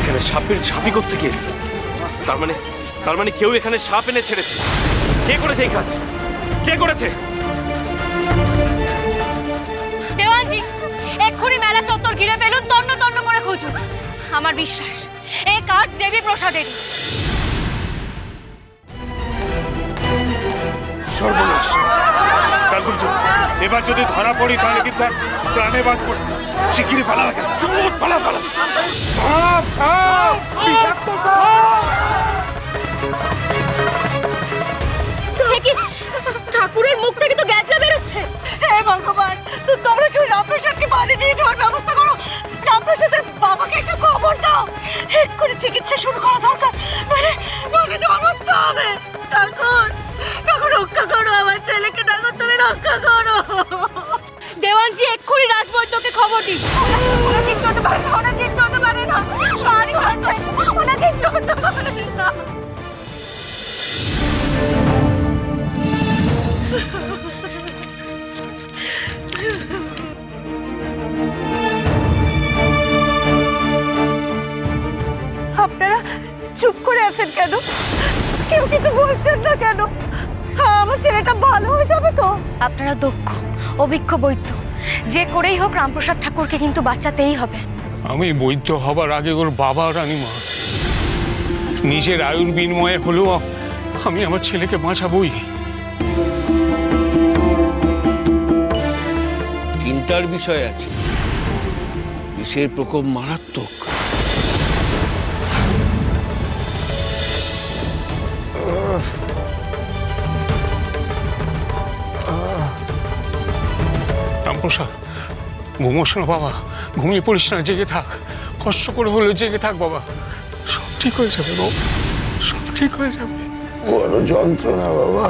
এখানে সাপের ঝাঁপি করতে এলো? তার মানে তার মানে কেউ এখানে সাপ এনে ছেড়েছে। কে করেছে এই কাজ? কে করেছে? দেওয়ানজি এক্ষুনি মেলা চত্বর ঘিরে ফেলুন তন্ন তন্ন করে খুঁজুন। আমার বিশ্বাস এই কাজ দেবী প্রসাদেরই। সর্বনাশ। কাকুরজো এবার যদি ধরা পড়ি তাহলে কিন্তু আর প্রাণে বাঁচবো না। শিগগিরই পালা লাগে। পালা পালা। সাপ সাপ বিষাক্ত ঠাকুরের মুখ থেকে তো গ্যাস বেরোচ্ছে। হে ভগবান তো তোমরা কেউ রামপ্রসাদকে বাড়ি নিয়ে যাওয়ার ব্যবস্থা করো? রামপ্রসাদের বাবাকে একটা খবর দাও। এক্ষুনি চিকিৎসা শুরু করা দরকার। নইলে নইলে যে অনন্ত হবে। রক্ষা করো দেওয়ানজি এক্ষুনি রাজবৈদ্যকে খবর দিন। ওরা কিচ্ছু হতে পারে না কিচ্ছু হতে পারে না। সরি সঞ্জয় ওরা কিচ্ছু হতে পারে না। আপনারা চুপ করে আছেন কেন? কেউ কিছু বলছেন না কেন? আমার ছেলেটা ভালো হয়ে যাবে তো? আপনারা দক্ষ অভিজ্ঞ বৈদ্য। যে করেই হোক রামপ্রসাদ ঠাকুরকে কিন্তু বাঁচাতেই হবে। আমি বৈদ্য হবার আগে ওর বাবা রানীমা। নিজের আয়ুর বিনিময়ে হলেও আমি আমার ছেলেকে বাঁচাবই। চিন্তার বিষয় আছে। বিষের প্রকোপ মারাত্মক? রামপ্রসাদ ঘুমোস না বাবা। ঘুমিয়ে পড়িস না জেগে থাক। কষ্ট করে হলেও জেগে থাক বাবা। সব ঠিক হয়ে যাবে বাবা সব ঠিক হয়ে যাবে। বড় যন্ত্রণা বাবা।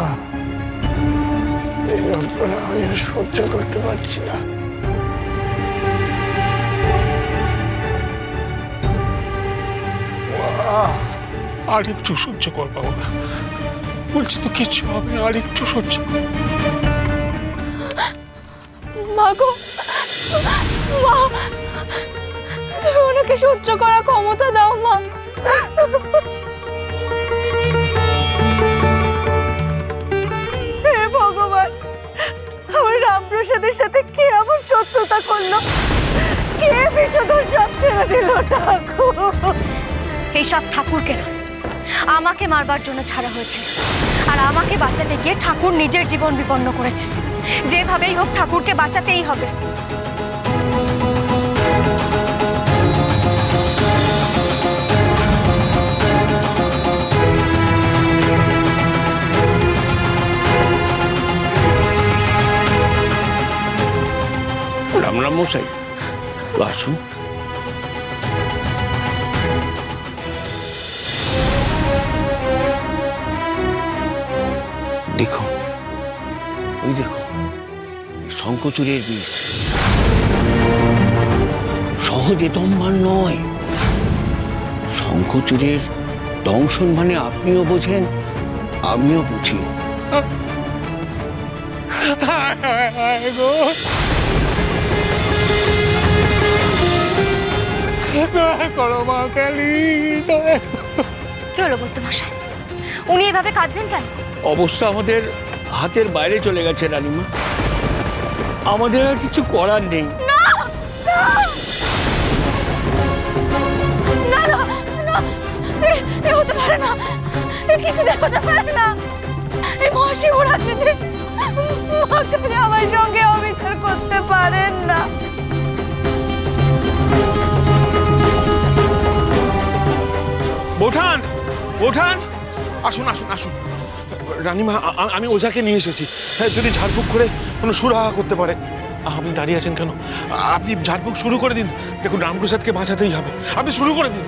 এই যন্ত্রণা আমি সহ্য করতে পারছি না। আর একটু সহ্য কর বাবা। বলছি তো কিচ্ছু হবে না আর একটু সহ্য কর। মা মা, তুমি ওনাকে সহ্য করার ক্ষমতা দাও, মা। ভগবান, আমার রামপ্রসাদের সাথে কে এমন শত্রুতা করল? কে বিষধর সব ছেড়ে দিল, ঠাকুর? এইসব ঠাকুরকে না, আমাকে মারবার জন্য ছাড়া হয়েছে। আর আমাকে বাঁচাতে গিয়ে ঠাকুর নিজের জীবন বিপন্ন করেছে। যেভাবেই হোক ঠাকুরকে বাঁচাতেই হবে। রাম রাম মশাই আসুন। দেখুন ওই দেখুন শঙ্কচুরের বিষ সহজে দমবান নয়। শঙ্কচুরের দংশন মানে আপনিও বোঝেন আমিও বুঝি। কি হলো বৈদ্যমশাই উনি এভাবে কাঁদছেন কেন? অবস্থা আমাদের হাতের বাইরে চলে গেছে রানিমা। আমাদের আর কিছু করার নেই। হতে পারে না। কিছু দেখাতে পারে না। এই মহাশিবরাত্রিতে মা আমার সঙ্গে অবিচার করতে পারেন না। বৌঠান বৌঠান। আসুন আসুন আসুন। রানীমা আমি ওঝাকে নিয়ে এসেছি। হ্যাঁ যদি ঝাড়ফুঁক করে কোনো সুরাহা করতে পারে আহ, আপনি দাঁড়িয়ে আছেন কেন? আপনি ঝাড়ফুঁক শুরু করে দিন। দেখুন রামপ্রসাদকে বাঁচাতেই হবে। আপনি শুরু করে দিন।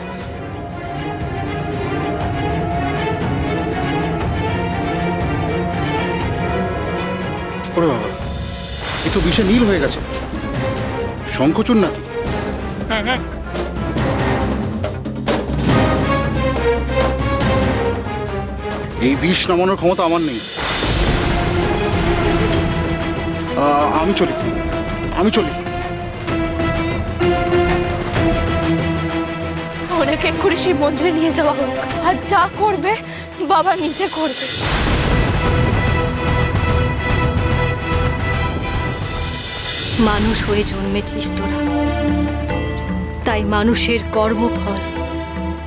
ওরে বাবা এ তো বিষে নীল হয়ে গেছে। শঙ্খচূর নাকি? এই বিষ নামানোর ক্ষমতা আমার নেই। আমি চলি। আমি চলি। ওনাকে এক্ষুনি শিব মন্দিরে নিয়ে যাওয়া হোক। আর যা করবে বাবা নিজে করবে। মানুষ হয়ে জন্মেছিস তোরা। তাই মানুষের কর্মফল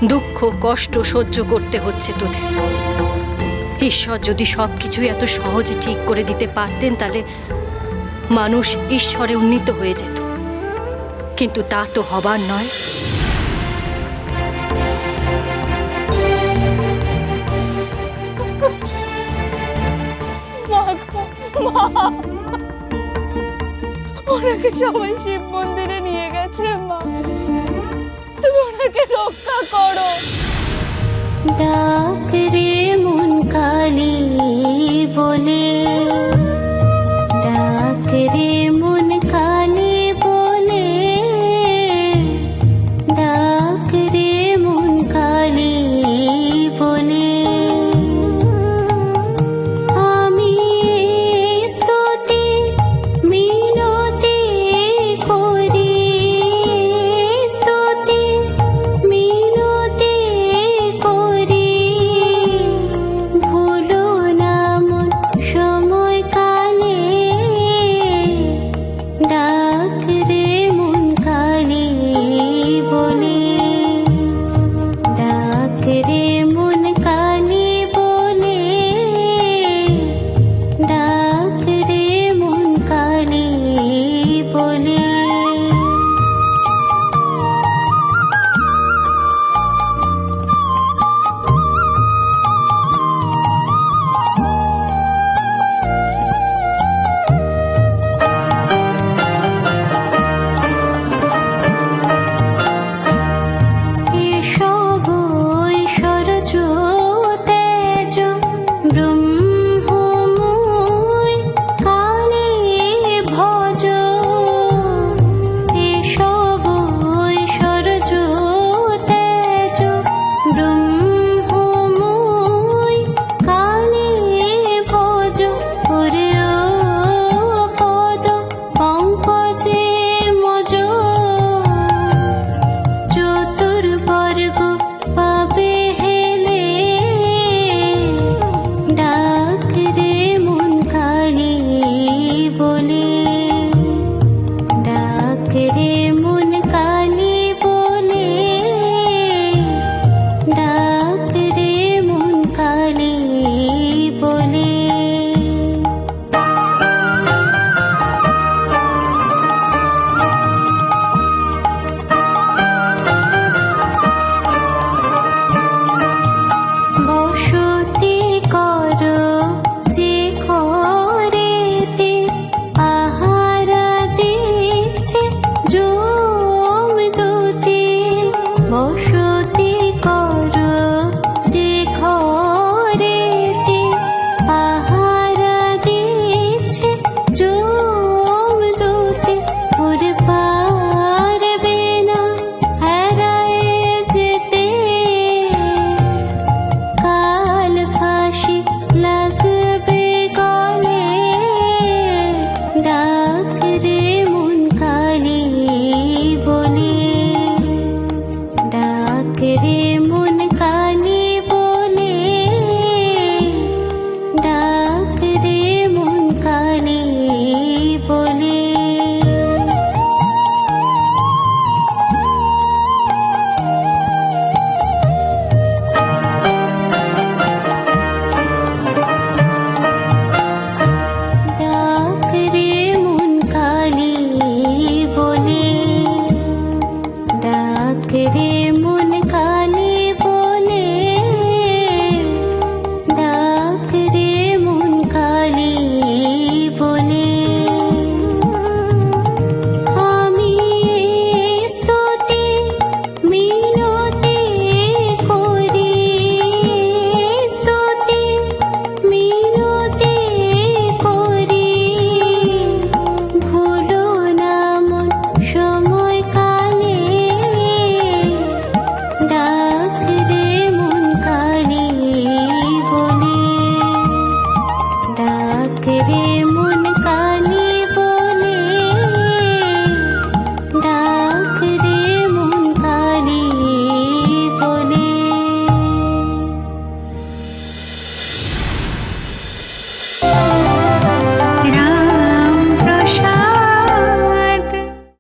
দুঃখ কষ্ট সহ্য করতে হচ্ছে তোদের। ঈশ্বর যদি সব কিছুই এত সহজে ঠিক করে দিতে পারতেন তাহলে মানুষ ঈশ্বরে উন্নীত হয়ে যেত। কিন্তু তা তো হবার নয়। ওনাকে সবাই শিব মন্দিরে নিয়ে গেছে মা। তুমি ওনাকে রক্ষা করো।